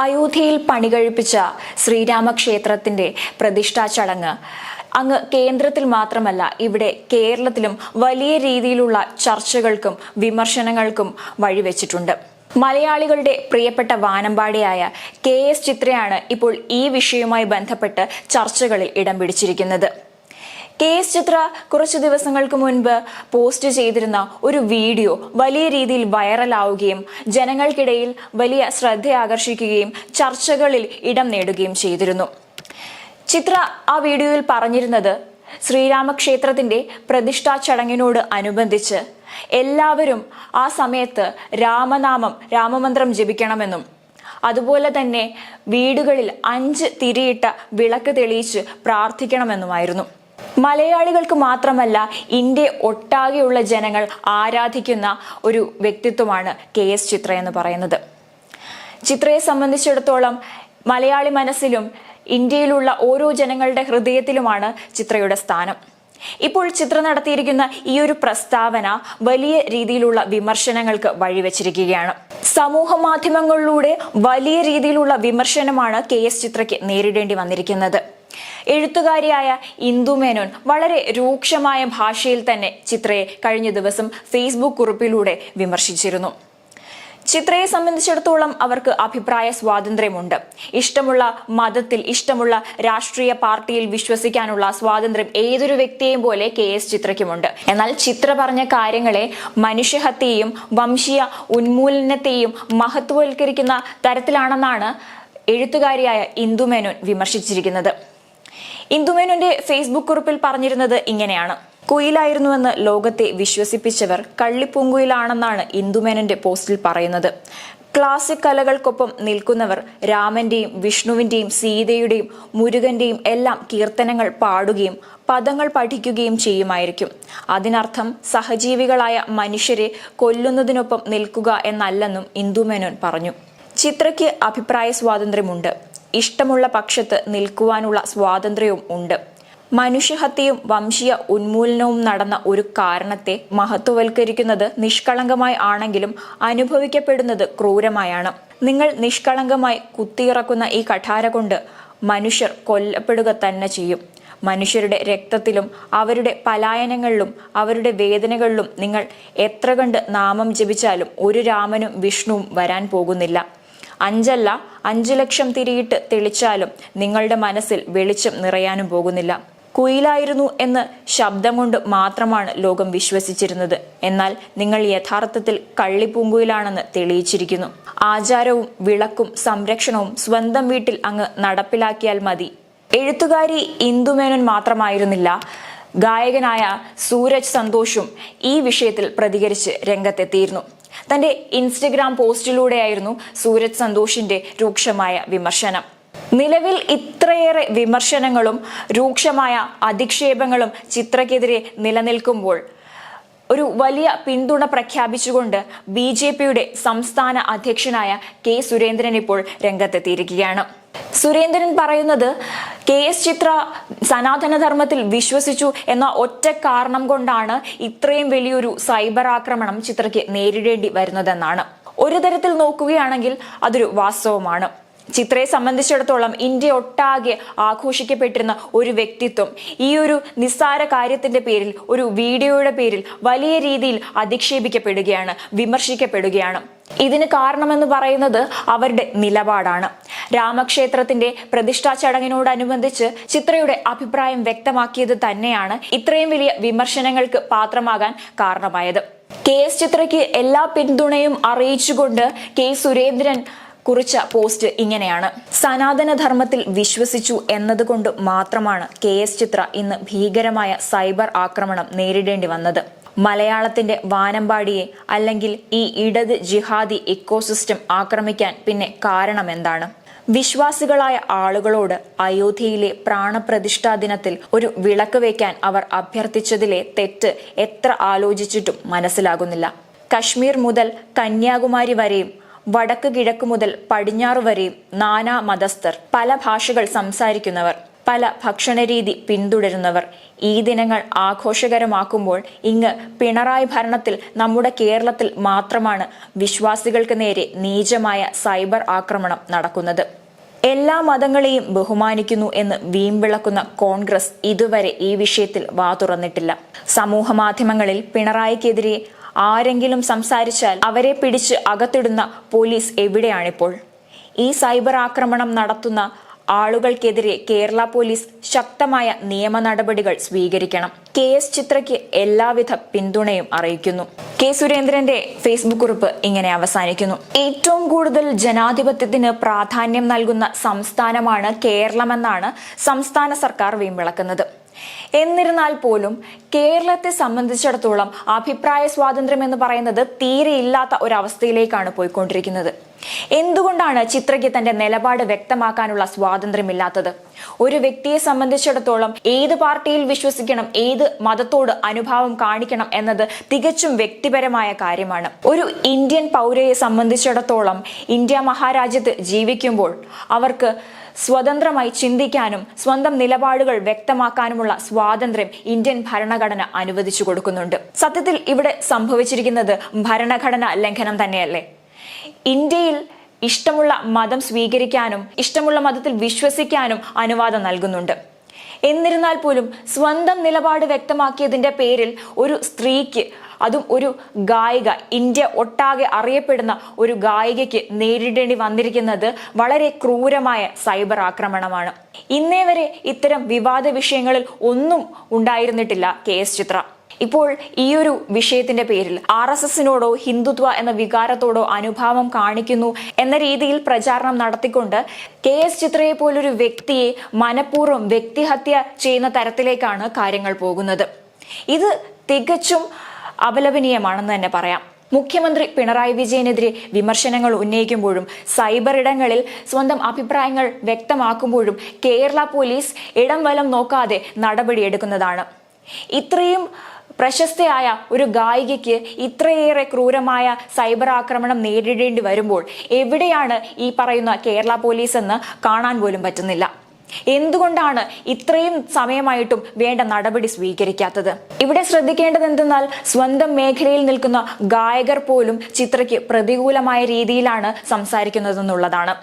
അയോധ്യയിൽ പണികഴിപ്പിച്ച ശ്രീരാമക്ഷേത്രത്തിന്റെ പ്രതിഷ്ഠാ ചടങ്ങ്. അങ്ങ് കേന്ദ്രത്തിൽ മാത്രമല്ല ഇവിടെ കേരളത്തിലും വലിയ രീതിയിലുള്ള ചർച്ചകൾക്കും വിമർശനങ്ങൾക്കും വഴിവെച്ചിട്ടുണ്ട്. മലയാളികളുടെ പ്രിയപ്പെട്ട വാനമ്പാടിയായ കെ എസ് ചിത്രയാണ് ഇപ്പോൾ ഈ വിഷയവുമായി ബന്ധപ്പെട്ട് ചർച്ചകളിൽ ഇടം പിടിച്ചിരിക്കുന്നത്. കെ എസ് ചിത്ര കുറച്ചു ദിവസങ്ങൾക്ക് മുൻപ് പോസ്റ്റ് ചെയ്തിരുന്ന ഒരു വീഡിയോ വലിയ രീതിയിൽ വൈറലാവുകയും ജനങ്ങൾക്കിടയിൽ വലിയ ശ്രദ്ധ ആകർഷിക്കുകയും ചർച്ചകളിൽ ഇടം നേടുകയും ചെയ്തിരുന്നു. ചിത്ര ആ വീഡിയോയിൽ പറഞ്ഞിരുന്നത് ശ്രീരാമക്ഷേത്രത്തിന്റെ പ്രതിഷ്ഠാ ചടങ്ങിനോട് അനുബന്ധിച്ച് എല്ലാവരും ആ സമയത്ത് രാമനാമം രാമമന്ത്രം ജപിക്കണമെന്നും അതുപോലെ തന്നെ വീടുകളിൽ അഞ്ച് തിരിയിട്ട വിളക്ക് തെളിയിച്ച് പ്രാർത്ഥിക്കണമെന്നുമായിരുന്നു. മലയാളികൾക്ക് മാത്രമല്ല ഇന്ത്യ ഒട്ടാകെയുള്ള ജനങ്ങൾ ആരാധിക്കുന്ന ഒരു വ്യക്തിത്വമാണ് കെ എസ് ചിത്ര എന്ന് പറയുന്നത്. ചിത്രയെ സംബന്ധിച്ചിടത്തോളം മലയാളി മനസ്സിലും ഇന്ത്യയിലുള്ള ഓരോ ജനങ്ങളുടെ ഹൃദയത്തിലുമാണ് ചിത്രയുടെ സ്ഥാനം. ഇപ്പോൾ ചിത്ര നടത്തിയിരിക്കുന്ന ഈ ഒരു പ്രസ്താവന വലിയ രീതിയിലുള്ള വിമർശനങ്ങൾക്ക് വഴിവെച്ചിരിക്കുകയാണ്. സമൂഹ മാധ്യമങ്ങളിലൂടെ വലിയ രീതിയിലുള്ള വിമർശനമാണ് കെ എസ് ചിത്രയ്ക്ക് നേരിടേണ്ടി വന്നിരിക്കുന്നത്. എഴുത്തുകാരിയായ ഇന്ദുമേനോൻ വളരെ രൂക്ഷമായ ഭാഷയിൽ തന്നെ ചിത്രയെ കഴിഞ്ഞ ദിവസം ഫേസ്ബുക്ക് കുറിപ്പിലൂടെ വിമർശിച്ചിരുന്നു. ചിത്രയെ സംബന്ധിച്ചിടത്തോളം അവർക്ക് അഭിപ്രായ സ്വാതന്ത്ര്യമുണ്ട്. ഇഷ്ടമുള്ള മതത്തിൽ ഇഷ്ടമുള്ള രാഷ്ട്രീയ പാർട്ടിയിൽ വിശ്വസിക്കാനുള്ള സ്വാതന്ത്ര്യം ഏതൊരു വ്യക്തിയെയും പോലെ കെ എസ് ചിത്രയ്ക്കുമുണ്ട്. എന്നാൽ ചിത്ര പറഞ്ഞ കാര്യങ്ങളെ മനുഷ്യഹത്യയും വംശീയ ഉന്മൂലനത്തെയും മഹത്വവൽക്കരിക്കുന്ന തരത്തിലാണെന്നാണ് എഴുത്തുകാരിയായ ഇന്ദുമേനോൻ വിമർശിച്ചിരിക്കുന്നത്. ഇന്ദുമേനോന്റെ ഫേസ്ബുക്ക് കുറിപ്പിൽ പറഞ്ഞിരുന്നത് ഇങ്ങനെയാണ്. കുയിലായിരുന്നുവെന്ന് ലോകത്തെ വിശ്വസിപ്പിച്ചവർ കള്ളിപ്പൂങ്കുയിലാണെന്നാണ് ഇന്ദുമേനന്റെ പോസ്റ്റിൽ പറയുന്നത്. ക്ലാസിക് കലകൾക്കൊപ്പം നിൽക്കുന്നവർ രാമന്റെയും വിഷ്ണുവിന്റെയും സീതയുടെയും മുരുകന്റെയും എല്ലാം കീർത്തനങ്ങൾ പാടുകയും പദങ്ങൾ പഠിക്കുകയും ചെയ്യുമായിരിക്കും. അതിനർത്ഥം സഹജീവികളായ മനുഷ്യരെ കൊല്ലുന്നതിനൊപ്പം നിൽക്കുക എന്നല്ലെന്നും ഇന്ദുമേനോൻ പറഞ്ഞു. ചിത്രയ്ക്ക് അഭിപ്രായ സ്വാതന്ത്ര്യമുണ്ട്. ഇഷ്ടമുള്ള പക്ഷത്ത് നിൽക്കുവാനുള്ള സ്വാതന്ത്ര്യവും ഉണ്ട്. മനുഷ്യഹത്യയും വംശീയ ഉന്മൂലനവും നടന്ന ഒരു കാരണത്തെ മഹത്വവൽക്കരിക്കുന്നത് നിഷ്കളങ്കമായി ആണെങ്കിലും അനുഭവിക്കപ്പെടുന്നത് ക്രൂരമായാണ്. നിങ്ങൾ നിഷ്കളങ്കമായി കുത്തിയിറക്കുന്ന ഈ കഠാര കൊണ്ട് മനുഷ്യർ കൊല്ലപ്പെടുക തന്നെ ചെയ്യും. മനുഷ്യരുടെ രക്തത്തിലും അവരുടെ പലായനങ്ങളിലും അവരുടെ വേദനകളിലും നിങ്ങൾ എത്ര കണ്ട് നാമം ജപിച്ചാലും ഒരു രാമനും വിഷ്ണുവും വരാൻ പോകുന്നില്ല. അഞ്ചല്ല അഞ്ചു ലക്ഷം തിരിയിട്ട് തെളിച്ചാലും നിങ്ങളുടെ മനസ്സിൽ വെളിച്ചം നിറയാനും പോകുന്നില്ല. കുയിലായിരുന്നു എന്ന് ശബ്ദം കൊണ്ട് മാത്രമാണ് ലോകം വിശ്വസിച്ചിരുന്നത്. എന്നാൽ നിങ്ങൾ യഥാർത്ഥത്തിൽ കള്ളിപ്പൂങ്കുയിലാണെന്ന് തെളിയിച്ചിരിക്കുന്നു. ആചാരവും വിളക്കും സംരക്ഷണവും സ്വന്തം വീട്ടിൽ അങ്ങ് നടപ്പിലാക്കിയാൽ മതി. എഴുത്തുകാരി ഇന്ദുമേനോൻ മാത്രമായിരുന്നില്ല. ഗായകനായ സൂരജ് സന്തോഷും ഈ വിഷയത്തിൽ പ്രതികരിച്ച് രംഗത്തെത്തിയിരുന്നു. തന്റെ ഇൻസ്റ്റഗ്രാം പോസ്റ്റിലൂടെയായിരുന്നു സൂരജ് സന്തോഷിന്റെ രൂക്ഷമായ വിമർശനം. നിലവിൽ ഇത്രയേറെ വിമർശനങ്ങളും രൂക്ഷമായ അധിക്ഷേപങ്ങളും ചിത്രക്കെതിരെ നിലനിൽക്കുമ്പോൾ ഒരു വലിയ പിന്തുണ പ്രഖ്യാപിച്ചുകൊണ്ട് ബി ജെ പിയുടെ സംസ്ഥാന അധ്യക്ഷനായ കെ സുരേന്ദ്രൻ ഇപ്പോൾ രംഗത്തെത്തിയിരിക്കുകയാണ്. സുരേന്ദ്രൻ പറയുന്നത് കെ എസ് ചിത്ര സനാതനധർമ്മത്തിൽ വിശ്വസിച്ചു എന്ന ഒറ്റ കാരണം കൊണ്ടാണ് ഇത്രയും വലിയൊരു സൈബർ ആക്രമണം ചിത്രയ്ക്ക് നേരിടേണ്ടി വരുന്നതെന്നാണ്. ഒരു തരത്തിൽ നോക്കുകയാണെങ്കിൽ അതൊരു വാസ്തവമാണ്. ചിത്രയെ സംബന്ധിച്ചിടത്തോളം ഇന്ത്യ ഒട്ടാകെ ആഘോഷിക്കപ്പെട്ടിരുന്ന ഒരു വ്യക്തിത്വം. ഈ ഒരു നിസ്സാര കാര്യത്തിന്റെ പേരിൽ ഒരു വീഡിയോയുടെ പേരിൽ വലിയ രീതിയിൽ അധിക്ഷേപിക്കപ്പെടുകയാണ് വിമർശിക്കപ്പെടുകയാണ്. ഇതിന് കാരണമെന്ന് പറയുന്നത് അവരുടെ നിലപാടാണ്. രാമക്ഷേത്രത്തിന്റെ പ്രതിഷ്ഠാ ചടങ്ങിനോടനുബന്ധിച്ച് ചിത്രയുടെ അഭിപ്രായം വ്യക്തമാക്കിയത് തന്നെയാണ് ഇത്രയും വലിയ വിമർശനങ്ങൾക്ക് പാത്രമാകാൻ കാരണമായത്. കെ എസ് ചിത്രയ്ക്ക് എല്ലാ പിന്തുണയും അറിയിച്ചുകൊണ്ട് കെ സുരേന്ദ്രൻ കുറിച്ച പോസ്റ്റ് ഇങ്ങനെയാണ്. സനാതനധർമ്മത്തിൽ വിശ്വസിച്ചു എന്നതുകൊണ്ട് മാത്രമാണ് കെ എസ് ചിത്ര ഇന്ന് ഭീകരമായ സൈബർ ആക്രമണം നേരിടേണ്ടി വന്നത്. മലയാളത്തിന്റെ വാനമ്പാടിയെ അല്ലെങ്കിൽ ഈ ഇടത് ജിഹാദി ഇക്കോസിസ്റ്റം ആക്രമിക്കാൻ പിന്നെ കാരണം എന്താണ്? വിശ്വാസികളായ ആളുകളോട് അയോധ്യയിലെ പ്രാണപ്രതിഷ്ഠാ ദിനത്തിൽ ഒരു വിളക്ക് വയ്ക്കാൻ അവർ അഭ്യർത്ഥിച്ചതിലെ തെറ്റ് എത്ര ആലോചിച്ചിട്ടും മനസ്സിലാകുന്നില്ല. കശ്മീർ മുതൽ കന്യാകുമാരി വരെയും വടക്ക് കിഴക്ക് മുതൽ പടിഞ്ഞാറ് വരെയും നാനാ മതസ്ഥർ പല ഭാഷകൾ സംസാരിക്കുന്നവർ പല ഭക്ഷണരീതി പിന്തുടരുന്നവർ. ഈ ദിനങ്ങൾ ആഘോഷകരമാക്കുമ്പോൾ ഇങ്ങ് പിണറായി ഭരണത്തിൽ നമ്മുടെ കേരളത്തിൽ മാത്രമാണ് വിശ്വാസികൾക്ക് നേരെ നീചമായ സൈബർ ആക്രമണം നടക്കുന്നത്. എല്ലാ മതങ്ങളെയും ബഹുമാനിക്കുന്നു എന്ന് വീമ്പിളക്കുന്ന കോൺഗ്രസ് ഇതുവരെ ഈ വിഷയത്തിൽ വാ തുറന്നിട്ടില്ല. സമൂഹ മാധ്യമങ്ങളിൽ പിണറായിക്കെതിരെ ആരെങ്കിലും സംസാരിച്ചാൽ അവരെ പിടിച്ച് അകത്തിടുന്ന പോലീസ് എവിടെയാണിപ്പോൾ? ഈ സൈബർ ആക്രമണം നടത്തുന്ന ആളുകൾക്കെതിരെ കേരള പോലീസ് ശക്തമായ നിയമ നടപടികൾ സ്വീകരിക്കണം. കെ എസ് ചിത്രയ്ക്ക് എല്ലാവിധ പിന്തുണയും അറിയിക്കുന്നു. കെ സുരേന്ദ്രന്റെ ഫേസ്ബുക്ക് കുറിപ്പ് ഇങ്ങനെ അവസാനിക്കുന്നു. ഏറ്റവും കൂടുതൽ ജനാധിപത്യത്തിന് പ്രാധാന്യം നൽകുന്ന സംസ്ഥാനമാണ് കേരളമെന്നാണ് സംസ്ഥാന സർക്കാർ വീമ്പിളക്കുന്നത്. എന്നിരുന്നാൽ പോലും കേരളത്തെ സംബന്ധിച്ചിടത്തോളം അഭിപ്രായ സ്വാതന്ത്ര്യം എന്ന് പറയുന്നത് തീരെ ഇല്ലാത്ത ഒരവസ്ഥയിലേക്കാണ് പോയിക്കൊണ്ടിരിക്കുന്നത്. എന്തുകൊണ്ടാണ് ചിത്രയ്ക്ക് തന്റെ നിലപാട് വ്യക്തമാക്കാനുള്ള സ്വാതന്ത്ര്യമില്ലാത്തത്? ഒരു വ്യക്തിയെ സംബന്ധിച്ചിടത്തോളം ഏത് പാർട്ടിയിൽ വിശ്വസിക്കണം ഏത് മതത്തോട് അനുഭാവം കാണിക്കണം എന്നത് തികച്ചും വ്യക്തിപരമായ കാര്യമാണ്. ഒരു ഇന്ത്യൻ പൗരയെ സംബന്ധിച്ചിടത്തോളം ഇന്ത്യ മഹാരാജ്യത്ത് ജീവിക്കുമ്പോൾ അവർക്ക് സ്വതന്ത്രമായി ചിന്തിക്കാനും സ്വന്തം നിലപാടുകൾ വ്യക്തമാക്കാനുമുള്ള സ്വാതന്ത്ര്യം ഇന്ത്യൻ ഭരണഘടന അനുവദിച്ചു കൊടുക്കുന്നുണ്ട്. സത്യത്തിൽ ഇവിടെ സംഭവിച്ചിരിക്കുന്നത് ഭരണഘടന ലംഘനം തന്നെയല്ലേ? ഇന്ത്യയിൽ ഇഷ്ടമുള്ള മതം സ്വീകരിക്കാനും ഇഷ്ടമുള്ള മതത്തിൽ വിശ്വസിക്കാനും അനുവാദം നൽകുന്നുണ്ട്. എന്നിരുന്നാൽ പോലും സ്വന്തം നിലപാട് വ്യക്തമാക്കിയതിന്റെ പേരിൽ ഒരു സ്ത്രീക്ക് അതും ഒരു ഗായിക ഇന്ത്യ ഒട്ടാകെ അറിയപ്പെടുന്ന ഒരു ഗായികയ്ക്ക് നേരിടേണ്ടി വന്നിരിക്കുന്നത് വളരെ ക്രൂരമായ സൈബർ ആക്രമണമാണ്. ഇന്നേ വരെ ഇത്തരം വിവാദ വിഷയങ്ങളിൽ ഒന്നും ഉണ്ടായിരുന്നിട്ടില്ല കെ എസ് ചിത്ര. ഇപ്പോൾ ഈ ഒരു വിഷയത്തിന്റെ പേരിൽ ആർ എസ് എസിനോടോ ഹിന്ദുത്വ എന്ന വികാരത്തോടോ അനുഭാവം കാണിക്കുന്നു എന്ന രീതിയിൽ പ്രചാരണം നടത്തിക്കൊണ്ട് കെ എസ് ചിത്രയെ പോലൊരു വ്യക്തിയെ മനഃപൂർവം വ്യക്തിഹത്യ ചെയ്യുന്ന തരത്തിലേക്കാണ് കാര്യങ്ങൾ പോകുന്നത്. ഇത് തികച്ചും അപലപനീയമാണെന്ന് തന്നെ പറയാം. മുഖ്യമന്ത്രി പിണറായി വിജയനെതിരെ വിമർശനങ്ങൾ ഉന്നയിക്കുമ്പോഴും സൈബർ ഇടങ്ങളിൽ സ്വന്തം അഭിപ്രായങ്ങൾ വ്യക്തമാക്കുമ്പോഴും കേരള പോലീസ് ഇടം വലം നോക്കാതെ നടപടിയെടുക്കുന്നതാണ്. ഇത്രയും പ്രശസ്തയായ ഒരു ഗായികയ്ക്ക് ഇത്രയേറെ ക്രൂരമായ സൈബർ ആക്രമണം നേരിടേണ്ടി വരുമ്പോൾ എവിടെയാണ് ഈ പറയുന്ന കേരള പോലീസ് എന്ന് കാണാൻ പോലും പറ്റുന്നില്ല. എന്തുകൊണ്ടാണ് ഇത്രയും സമയമായിട്ടും വേണ്ട നടപടി സ്വീകരിക്കാത്തത്? ഇവിടെ ശ്രദ്ധിക്കേണ്ടത് എന്തെന്നാൽ സ്വന്തം മേഖലയിൽ നിൽക്കുന്ന ഗായകർ പോലും ചിത്രയ്ക്ക് പ്രതികൂലമായ രീതിയിലാണ് സംസാരിക്കുന്നതെന്നുള്ളതാണ്.